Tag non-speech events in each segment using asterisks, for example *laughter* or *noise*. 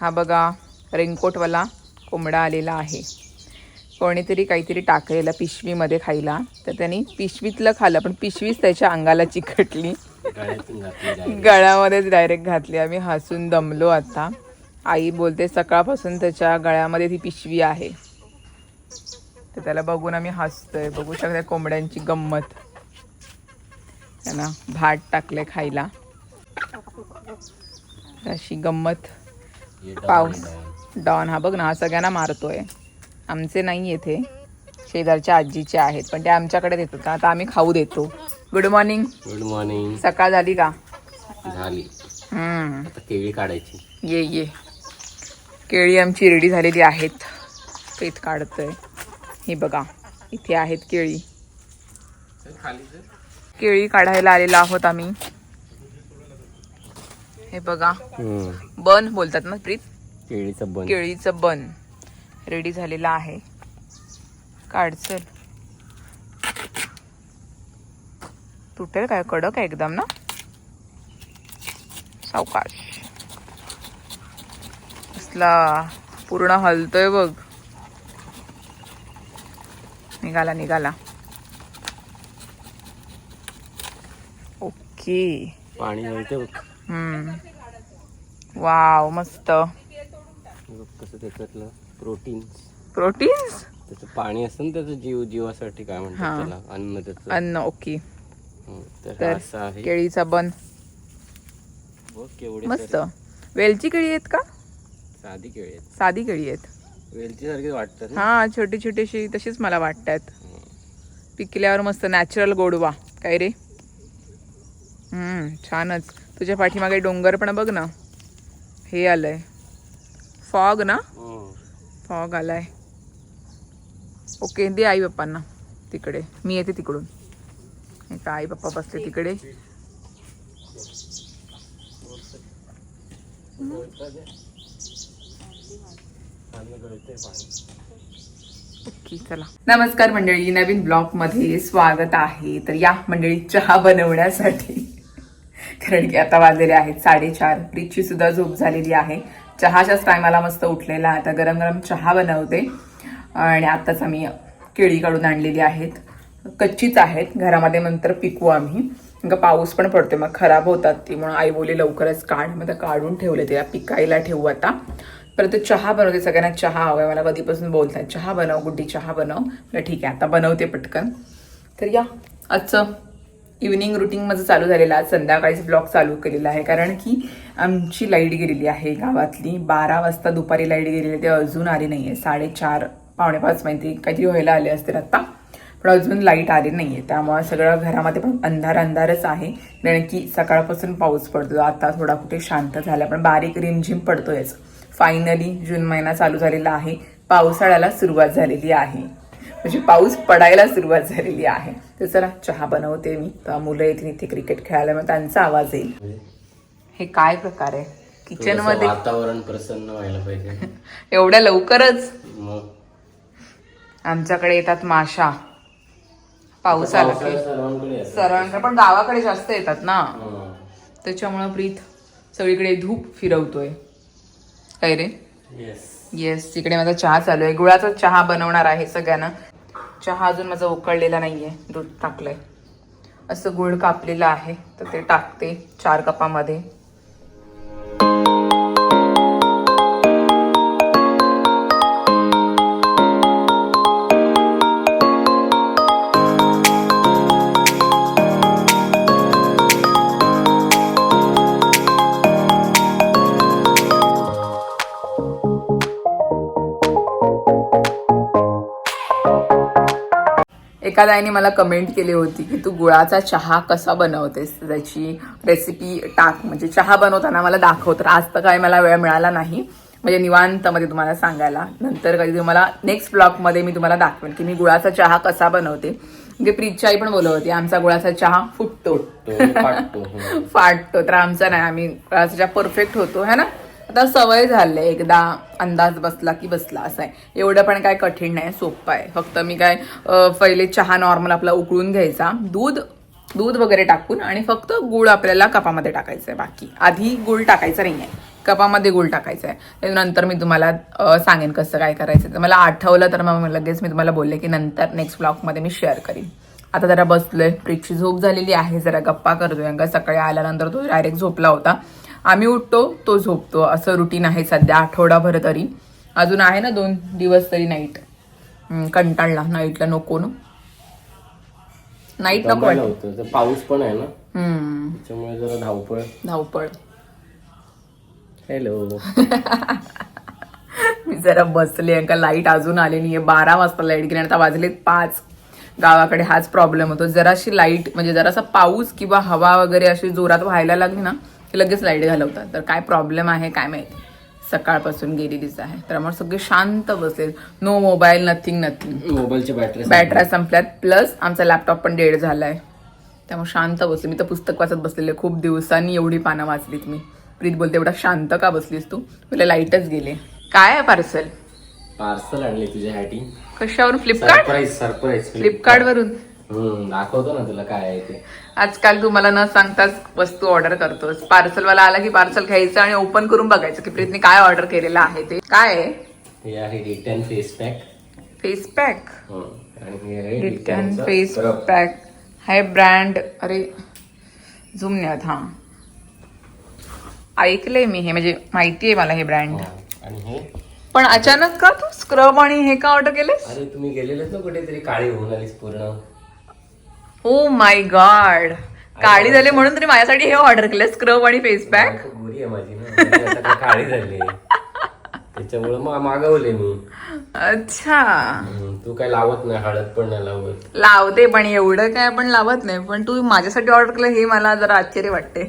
हा बघा रेनकोटवाला कोंबडा आलेला आहे. कोणीतरी काहीतरी टाकलेलं पिशवीमध्ये खायला. तर त्यांनी पिशवीतलं खाल्लं पण पिशवीच त्याच्या अंगाला चिकटली. गळ्यामध्येच डायरेक्ट घातली. आम्ही हसून दमलो आता. आई बोलते सकाळपासून त्याच्या गळ्यामध्ये ती पिशवी आहे. तर त्याला बघून आम्ही हसतोय. बघू शकता कोंबड्यांची गंमत. त्यांना भात टाकले खायला. अशी गंमत. पाऊस. डॉन हा बघ ना हा सगळ्यांना मारतोय. आमचे नाही येथे. शेजारच्या आजीचे आहेत पण ते आमच्याकडे देतात. का आता आम्ही खाऊ देतो. गुड मॉर्निंग गुड मॉर्निंग सकाळ झाली का? झाली. हम्म. आता केळी काढायची. ये ये. केळी आमची रेडी झालेली आहेत. पीठ काढतोय. हे बघा इथे आहेत केळी. केळी काढायला आलेलो आहोत आम्ही. हे बघा. बन बोलतात ना प्रीत? केळीचं बन. केळीचं बन. रेडी झालेलं आहे. काढचल तुटेल काय? कडक आहे एकदम ना? सावकाश. असला पूर्ण हलतोय बघ. निघाला निघाला. ओके. पाणी बघ. हम्म. वाव मस्त. कसं त्याच्यातलं प्रोटीन प्रोटीन्स? त्याचं पाणी असतं ना त्याचं जीव जीवासाठी काय हा. म्हणतात त्याला? अन्न त्याचं. अन्न ओके. हं, तर तर असं आहे. केळीचा बन. बघ केवढे मस्त. तर वेलची केळी आहेत का? साधी केळी आहेत. साधी केळी आहेत. वेलची सारखी वाटतात ना? हा छोटी छोटीशी तशीच मला वाटतात. हं. पिकल्यावर मस्त नॅचरल गोडवा. काय रे? हम्म छानच. तुझ्या पाठीमागे डोंगर पण बघ ना. हे आलंय. फॉग ना? फॉग आलाय. ओके दे आई बाप्पांना. तिकडे. मी येते तिकडून. का आई बाप्पा बसले तिकडे. चला. नमस्कार मंडळी नवीन ब्लॉगमध्ये स्वागत आहे. तर या मंडळी चहा बनवण्यासाठी. कारण की आता वाजलेले आहेत साडेचार. प्रीतची सुद्धा झोप झालेली आहे. चहाच्याच टायमाला मस्त उठलेला आता गरम गरम चहा बनवते. आणि आताच आम्ही केळी काढून आणलेली आहेत. कच्चीच आहेत. घरामध्ये नंतर पिकवू आम्ही. कारण पाऊस पण पडतोय. मग खराब होतात. ती म्हणून आई बोली लवकरच काढ. मग काढून ठेवले त्याला पिकायला ठेवू आता. परत चहा बनवते. सगळ्यांना चहा हवाय मला कधीपासून बोलतात चहा बनव गुड्डी चहा बनव. ठीक आहे. आता बनवते पटकन. तर या. आजचं इव्हनिंग रुटीन माझं चालू झालेलं आहे. आज संध्याकाळीच ब्लॉग चालू केलेला आहे. कारण की आमची लाइट गेलेली आहे गावातली. बारा वाजता दुपारी लाइट गेलेली आहे. ते अजून आली नाही आहे साडेचार पावणेपाच माहिती काहीतरी व्हायला आले असतील आत्ता पण अजून लाइट आली नाही आहे त्यामुळे सगळं घरामध्ये पण अंधार अंधारच आहे. कारण की सकाळपासून पाऊस पडतो. आता थोडा कुठे शांत झाला. पण बारीक रिमझिम पडतोयच. फायनली जून महिना चालू झालेला आहे. पावसाळ्याला सुरुवात झालेली आहे. म्हणजे पाऊस पडायला सुरुवात झालेली आहे. तर चला चहा बनवते मी. तर मुलं येतील इथे क्रिकेट खेळायला मग त्यांचा आवाज येईल. हे काय प्रकार आहे? किचनमध्ये वातावरण प्रसन्न व्हायला पाहिजे. *laughs* एवढ्या लवकरच? आमच्याकडे येतात माशा. पाऊस आला की. पावसाळ्यात सर्वांकडे पण गावाकडे जास्त येतात ना? हं. त्याच्यामुळं प्रीत सगळीकडे धूप फिरवतोय. काय रे. येस तिकडे माझा चहा चालू आहे. गुळाचा चहा बनवणार आहे सगळ्यांना. चहा अजून माझा उकळलेला नाही आहे दूध टाकलं आहे असं गुळ कापलेलं आहे तर ते टाकते चार कपामध्ये. एखाद्याने मला कमेंट केली होती की तू गुळाचा चहा कसा बनवतेस? त्याची रेसिपी टाक. म्हणजे चहा बनवताना मला दाखव तर आज तर काय मला वेळ मिळाला नाही. म्हणजे निवांतमध्ये तुम्हाला सांगायला. नंतर कधी तुम्हाला नेक्स्ट ब्लॉगमध्ये मी तुम्हाला दाखवेन की मी गुळाचा चहा कसा बनवते. म्हणजे प्रीतची आई पण बोलत होती आमचा गुळाचा चहा फाटतो. हं. *laughs* फाटतो. तर आमचा नाही आम्ही गुळाचा चहा परफेक्ट होतो है ना? आता सवय झाली एकदा अंदाज बसला की बसला असं आहे. एवढं पण काय कठीण नाही सोपं आहे. फक्त मी काय पहिले चहा नॉर्मल आपला उकळून घ्यायचा. दूध दूध वगैरे टाकून आणि फक्त गूळ आपल्याला कपामध्ये टाकायचं आहे. बाकी आधी गूळ टाकायचं नाही आहे कपामध्ये गूळ टाकायचा आहे. नंतर मी तुम्हाला सांगेन कसं काय करायचं. तर मला आठवलं तर मग लगेच मी तुम्हाला बोलले की नंतर नेक्स्ट ब्लॉगमध्ये मी शेअर करीन. आता जरा बसलोय. प्रीतची झोप झालेली आहे. जरा गप्पा करतोय. कारण का सकाळी आल्यानंतर तो डायरेक्ट झोपला होता. आम्ही उठतो तो झोपतो. असं रुटीन आहे सध्या आठवडाभर तरी. अजून आहे ना दोन दिवस तरी नाईट कंटाळला. नाईटला नको ना. नाईट नको वाटत. पाऊस पण आहे ना. त्याच्यामुळे जरा धावपळ. धावपळ. हॅलो *laughs* मी जरा बसले का लाइट अजून आली नाहीये. बारा वाजता लाइट गेली आता वाजलेत पाच. गावाकडे हाच प्रॉब्लेम होतो. जराशी लाइट म्हणजे जरासा पाऊस किंवा हवा वगैरे अशी जोरात व्हायला लागली ना लगेच लाइट घालवतात. तर काय प्रॉब्लेम आहे काय माहिती. सकाळपासून गेलेलीच आहे. त्यामुळे सगळे शांत बसले. नो मोबाईल नथिंग नथिंग मोबाईलची बॅटरी बॅटऱ्या संपल्यात. प्लस आमचा लॅपटॉप पण डेड झालाय. त्यामुळे शांत बसले. मी तर पुस्तक वाचत बसलेले. खूप दिवसांनी एवढी पानं वाचलीत मी. प्रीत बोलते एवढा शांत का बसलीस तू? तुला लाईटच गेले. काय आहे पार्सल पार्सल आणले तुझ्यासाठी कशावरून? फ्लिपकार्ट सरप्राईज सरप्राईज फ्लिपकार्ट वरून? हम्म दाखवतो ना तुला काय आहे ते. आजकाल तू मला न सांगताच वस्तू ऑर्डर करतोस. पार्सल वाला आला की पार्सल घ्यायचं आणि ओपन करून बघायचं की प्रीतने काय ऑर्डर केलेलं आहे ते. काय आहे? हे आहे return face pack face pack आणि हे आहे face scrub. Pack high brand. अरे झुमण्यात हा ऐकलंय मी हे म्हणजे माहिती आहे मला हे ब्रँड हा. आणि हे? पण अचानक का तू स्क्रब आणि हे का ऑर्डर केलेस? अरे तुम्ही गेलेलेच ना कुठेतरी काळी होऊन आलीस पूर्ण. Oh my God. काळी झाली म्हणून तरी माझ्यासाठी हे ऑर्डर केलं स्क्रब आणि फेस पॅक गोरी आहे माझी ना. आता काय काळी झाली त्याच्यामुळे मग मागवले मी. अच्छा. हम्म, तू काय लावत नाही हळद पण नाही लावत. लावते पण एवढं काय पण लावत नाही. पण तू माझ्यासाठी ऑर्डर केलं हे मला जरा आश्चर्य वाटते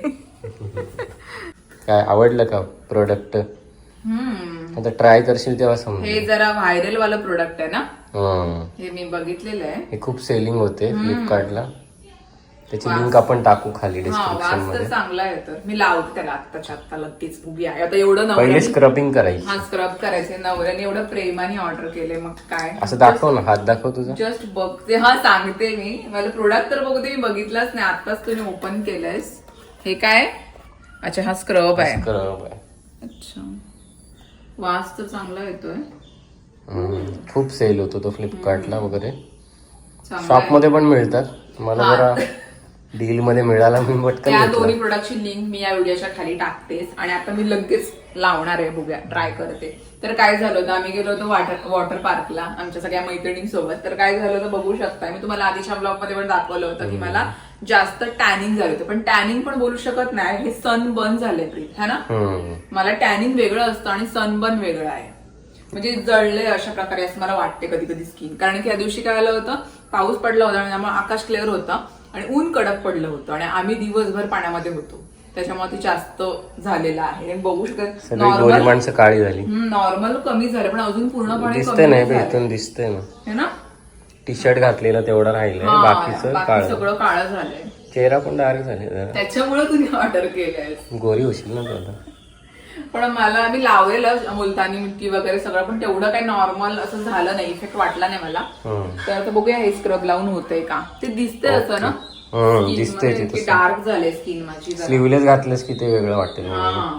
काय आवडलं का प्रोडक्ट हम्म. आता ट्राय करशील तेव्हा समजेल. हे जरा व्हायरल वालं प्रोडक्ट आहे ना. हे. मी बघितलेलं आहे. हे खूप सेलिंग होते फ्लिपकार्टला त्याची लिंक आपण टाकू खाली डिस्क्रिप्शनमध्ये. चांगला आहे तर. मी लावते त्याला आत्ताच्या आत्ता लगेच उभी आहे. आता एवढं पहिले स्क्रबिंग करायची. हा स्क्रब करायचे. नवऱ्याने एवढं प्रेमाने ऑर्डर केले मग काय? असं दाखव ना हात दाखव तुझा. जस्ट बघते हा सांगते मी. मला प्रोडक्ट तर बघते मी बघितलाच नाही. आताच तुम्ही ओपन केलंयस. हे काय? अच्छा हा स्क्रब आहे. स्क्रब आहे. अच्छा. वास तर चांगला येतोय. खूप सेल होतो तो फ्लिपकार्टला वगैरे. चांगला शॉप आहे. मध्ये पण मिळतात. मला जरा डील मध्ये मिळाला मी पटकन त्या दोन्ही प्रोडक्टची लिंक मी या व्हिडिओच्या खाली टाकतेस आणि आता मी लगेच लावणार आहे बघूया. ट्राय करते. तर काय झालं होतं? आम्ही गेलो होतो वॉटर वॉटर पार्कला आमच्या सगळ्या मैत्रिणींसोबत. तर काय झालं होतं बघू शकता मी तुम्हाला आधीच्या ब्लॉगमध्ये पण दाखवलं होतं की मला जास्त टॅनिंग झालं होतं. पण टॅनिंग पण बोलू शकत नाही. हे सन बर्न झालंय प्रीत. है ना. मला टॅनिंग वेगळं असतं आणि सनबर्न वेगळं आहे. म्हणजे जळले अशा प्रकारे असं मला वाटते कधी कधी स्किन कारण की या दिवशी काय आलं होतं? पाऊस पडला होता आणि त्यामुळे आकाश क्लिअर होतं आणि ऊन कडक पडलं होतं आणि आम्ही दिवसभर पाण्यामध्ये होतो. त्याच्यामुळे ते जास्त झालेलं आहे. बघू शकत नॉर्मल माणसं काळी झाली. नॉर्मल कमी झालं पण अजून पूर्णपणे दिसतंय कमी नाही दिसतंय ना. टी शर्ट घातलेलं तेवढं राहिलंय बाकीचं काळ. सगळं काळं झालंय. चेहरा पण डार्क झाले त्याच्यामुळे तुम्ही ऑर्डर केलंय. गोरी होशील ना तू आता. पण मला मी लावलेलं मुलतानी मिट्टी वगैरे सगळं पण तेवढं काही नॉर्मल असं झालं नाही. इफेक्ट वाटला नाही मला. तर आता बघूया हे स्क्रब लावून होतंय का? ते दिसतंय असं ना? Skin दिसतंयमध्ये. ते तसं. डार्क झाले स्किन माझी जरा. स्लीवलेस घातलंस की ते वेगळं वाटेल हा.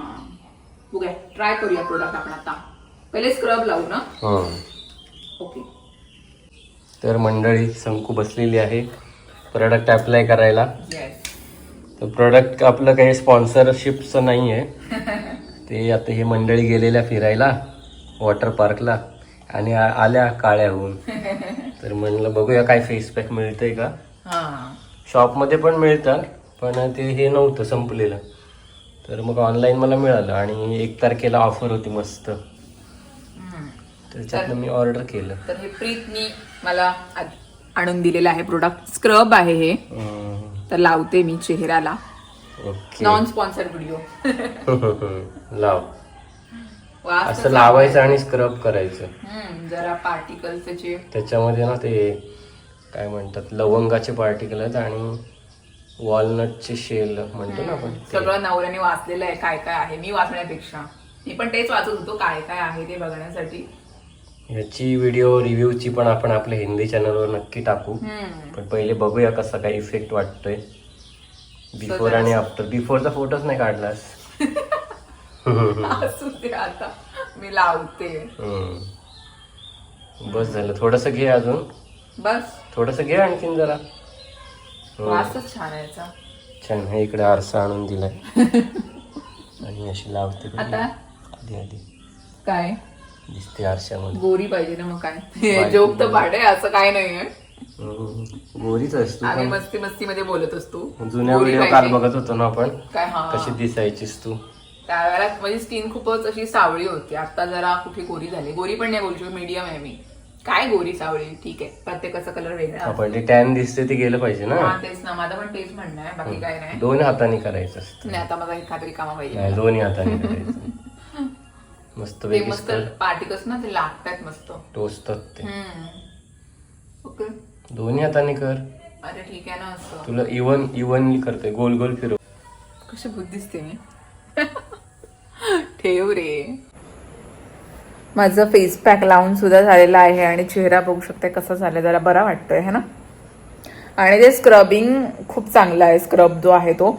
बघूया. ट्राय करूया प्रोडक्ट आपण आता. पहिले स्क्रब लावू ना. ओके तर मंडळी संकू बसलेली आहे प्रोडक्ट अप्लाय करायला. येस तर प्रोडक्ट आपलं काही स्पॉन्सरशिपचं नाही आहे ते आता हे मंडळी गेलेल्या फिरायला वॉटर पार्कला आणि आल्या काळ्या होऊन *laughs* तर म्हणलं बघूया काय फेस पॅक मिळतंय का? हा. शॉपमध्ये पण मिळतात पण ते हे नव्हतं संपलेलं. तर मग ऑनलाईन मला मिळालं आणि एक तारखेला ऑफर होती मस्त. त्याच्यातनं मी ऑर्डर केलं. तर हे प्रीतनी मला आणून दिलेलं आहे प्रोडक्ट स्क्रब आहे हे. तर लावते मी चेहऱ्याला. ओके नॉन स्पॉन्सर व्हिडिओ लाव. वास असं लावायचं आणि स्क्रब करायचं. हम्म, जरा पार्टिकल्स त्याचे त्याच्यामध्ये ना ते काय म्हणतात लवंगाचे पार्टिकल आहेत आणि वॉलनटचे शेल म्हणतो ना आपण ते. सगळं नवऱ्याने वाचलेलं आहे काय काय आहे मी वाचण्यापेक्षा. मी पण तेच वाचत होतो काय काय आहे ते बघण्यासाठी. ह्याची व्हिडिओ रिव्ह्यूची पण आपण आपल्या हिंदी चॅनलवर नक्की टाकू. हम्म. पण पहिले बघूया कसा काय इफेक्ट वाटतोय. बिफोर आणि आफ्टर बिफोरचा फोटोच नाही काढलास. असू दे आता. मी लावते. बस झालं. थोडस घे अजून. बस. थोडस घे आणखीन जरा. हम्म. वासच छान आहे. छान हे इकडे आरसा आणून दिलाय. आणि अशी लावते. आता? आधी आधी. काय? दिसते आरशामध्ये. गोरी पाहिजे ना मग काय? जोक तर पाडे असं काय नाहीये. गोरीच असतो आम्ही मस्ती मस्ती मध्ये बोलत असतो जुन्या गोरी व्हिडिओ काल पाहिजे. बघत होतो ना आपण. काय? हा. कशी दिसायचीस तू. त्यावेळेला माझी स्किन खूपच अशी सावळी होती. आता जरा कुठे गोरी झाली. गोरी पण नाही बोलू शकत. मीडियम आहे मी. काय गोरी सावळी? ठीक आहे. प्रत्येकाचा कलर वेगळा आपण ते टॅन दिसते ते गेलं पाहिजे ना. हा तेच ना. माझं पण तेच म्हणणं आहे. बाकी काय नाही. दोन हाताने करायचं असतं. नाही आता माझा एखादी कामा पाहिजे. नाही दोन्ही हाताने करायचं. मस्त ते मस्त पार्टिकल्स ना ते लागतात मस्त. टोचतात ते. ओके. दोन्ही हाताने कर. अरे ठीक आहे ना असं. तुला इवन इवनली करते गोल गोल फिरव. कशी बुद्ध दिसते मी. *laughs* ठेव रे. माझं फेस पॅक लावून सुद्धा झालेलं आहे आणि चेहरा बघू शकते कसा झाला जरा बरा वाटतोय है ना? आणि ते स्क्रबिंग खूप चांगलं आहे. स्क्रब जो आहे तो.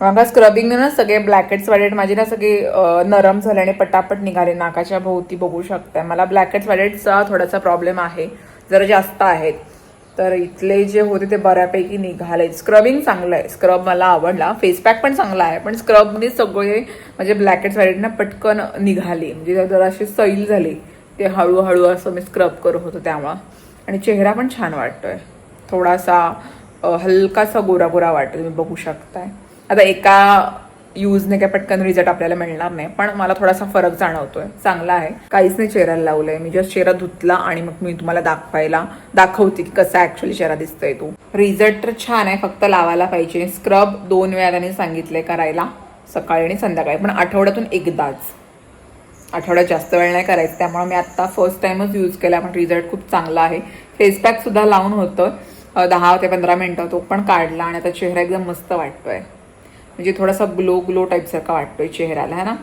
मला स्क्रबिंग ना सगळे ब्लॅकेट्स वाईट माझे ना सगळे नरम झाले आणि पटापट निघाले. नाकाच्या भोवती बघू शकताय. मला ब्लॅकेट्स वाईटचा थोडासा प्रॉब्लेम आहे. जरा जास्त आहेत. तर इथले जे होते ते बऱ्यापैकी निघाले. स्क्रबिंग चांगलं आहे. स्क्रब मला आवडला. फेस पॅक पण चांगला आहे. पण स्क्रबने सगळे म्हणजे ब्लॅकेट्स वाईट ना पटकन निघाले. म्हणजे जरा अशी सैल झाली ते हळूहळू असं मी स्क्रब करत होतो त्यामुळं आणि चेहरा पण छान वाटतोय. थोडासा हलकासा गोरा गोरा वाटतो तुम्ही बघू शकताय. आता एका यूजने काय पटकन रिझल्ट आपल्याला मिळणार नाही. पण मला थोडासा फरक जाणवतोय. चांगला आहे. काहीच नाही चेहऱ्याला लावलंय. मी जस्ट चेहरा धुतला आणि मग मी तुम्हाला दाखवायला दाखवते की कसा ऍक्च्युअली चेहरा दिसतोय तो. रिझल्ट तर छान आहे. फक्त लावायला पाहिजे. स्क्रब दोन वेळा त्यांनी सांगितलंय करायला. सकाळी आणि संध्याकाळी. पण आठवड्यातून एकदाच. आठवड्यात जास्त वेळ नाही करायचं. त्यामुळे मी आता फर्स्ट टाइमच यूज केला. पण रिझल्ट खूप चांगला आहे. फेस पॅक सुद्धा लावून होतं. दहा ते पंधरा मिनिटं तो पण काढला आणि आता चेहरा एकदम मस्त वाटतोय. म्हणजे थोडासा ग्लो ग्लो टाईपसारखा वाटतोय चेहऱ्याला है ना?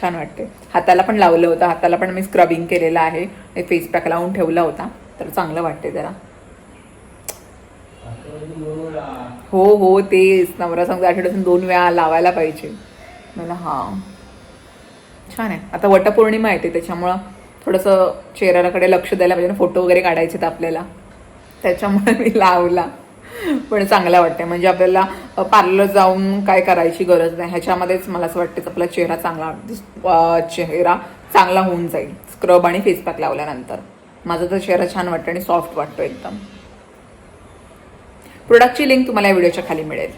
छान वाटते हाताला पण लावलं होतं. हाताला पण मी स्क्रबिंग केलेलं आहे. फेस पॅक लावून ठेवला होता. तर चांगलं वाटते जरा. हो हो तेच. नवरा सांगतो आठवड्यातून दोन वेळा लावायला पाहिजे. मला हा. छान आहे. आता वटपौर्णिमा येते त्याच्यामुळं थोडंसं चेहऱ्याकडे लक्ष द्यायला पाहिजे. ना फोटो वगैरे काढायचे आहेत आपल्याला. त्याच्यामुळे मी लावला. पण चांगला वाटते म्हणजे आपल्याला पार्लर जाऊन काय करायची गरज नाही. ह्याच्यामध्येच मला असं वाटतं आपला चेहरा चांगला चेहरा चांगला होऊन जाईल. स्क्रब आणि फेस पॅक लावल्यानंतर. माझा तर चेहरा छान वाटतो आणि सॉफ्ट वाटतो एकदम. प्रोडक्टची लिंक तुम्हाला या व्हिडिओच्या खाली मिळेल.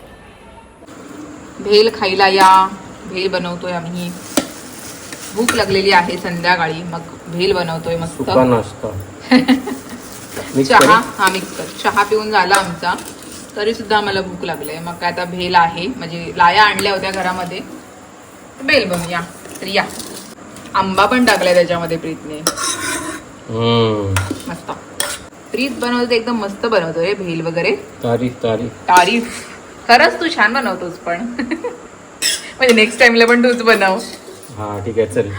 भेल खायला या. भेल बनवतोय आम्ही. भूक लागलेली आहे संध्याकाळी. मग भेल बनवतोय मस्त. *laughs* चहा? हा मिक्स कर. चहा पिऊन झाला आमचा. तरी सुद्धा आम्हाला भूक लागली मग काय आता भेल आहे. म्हणजे लाया आणल्या होत्या घरामध्ये. भेल बनवूया तर या. आंबा पण टाकलाय त्याच्यामध्ये प्रीतने. मस्त. प्रीत बनवते एकदम मस्त बनवतो रे भेल वगैरे. तारीफ तारीफ. तारीफ. खरंच तू छान बनवतोस पण. *laughs* म्हणजे नेक्स्ट टाइमला पण तूच बनव. हा ठीक आहे चल.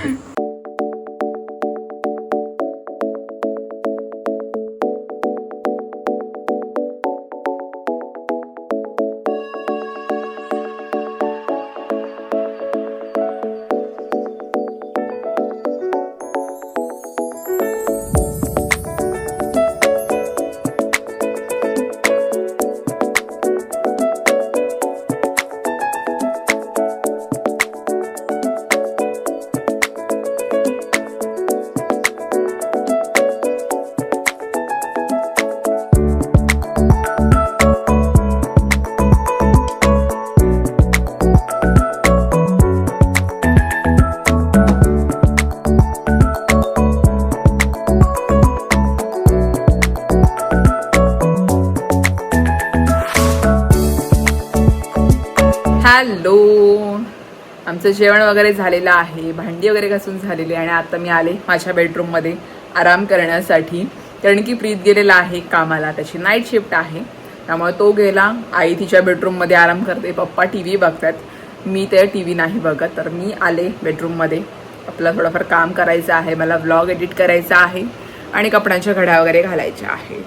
हॅलो. आमचं जेवण वगैरे झालेलं आहे. भांडी वगैरे घासून झालेली आणि आता मी आले माझ्या बेडरूममध्ये आराम करण्यासाठी. कारण की प्रीत गेलेला आहे कामाला. त्याची नाईट शिफ्ट आहे. त्यामुळे तो गेला. आई तिच्या बेडरूममध्ये आराम करते. पप्पा टी व्ही बघतात. मी ते टी व्ही नाही बघत. तर मी आले बेडरूममध्ये. आपलं थोडंफार काम करायचं आहे. मला व्लॉग एडिट करायचा आहे. आणि कपड्यांच्या घड्या वगैरे घालायच्या आहेत.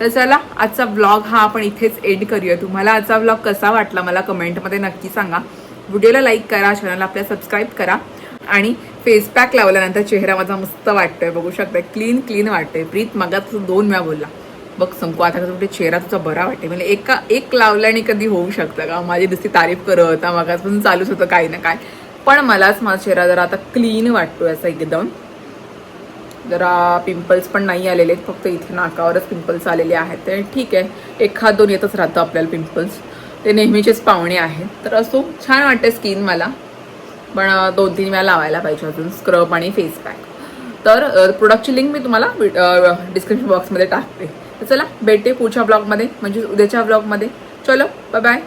तर चला आजचा ब्लॉग हा आपण इथेच एंड करूया. तुम्हाला आजचा ब्लॉग कसा वाटला मला कमेंटमध्ये नक्की सांगा. व्हिडिओला लाईक करा चॅनलला आपल्या सबस्क्राईब करा. आणि फेस पॅक लावल्यानंतर चेहरा माझा मस्त वाटतोय बघू शकताय. क्लीन क्लीन वाटतोय. प्रीत मगात दोन वेळा बोलला. बघ संकू आता कसं कुठे चेहरा तुझा बरा वाटते म्हणजे एका एक लावल्याने कधी होऊ शकतं का? माझी दुसरी तारीफ करत होता मगापासून चालूच होतं काही ना काय पण मलाच माझा चेहरा जरा आता क्लीन वाटतोय असं एकदम. जरा पिंपल्स पण नाही आलेले आहेत फक्त इथे नाकावरच पिंपल्स आलेले आहेत. ते ठीक आहे एखाद दोन येतच राहतं आपल्याला पिंपल्स ते नेहमीचेच पाहुणे आहेत. तर असो छान वाटते स्किन मला. पण दोन तीन वेळा लावायला पाहिजे अजून स्क्रब आणि फेस पॅक तर प्रोडक्टची लिंक मी तुम्हाला डिस्क्रिप्शन बॉक्समध्ये टाकते. तर चला भेटते पुढच्या ब्लॉगमध्ये म्हणजे उद्याच्या ब्लॉगमध्ये चलो बाय बाय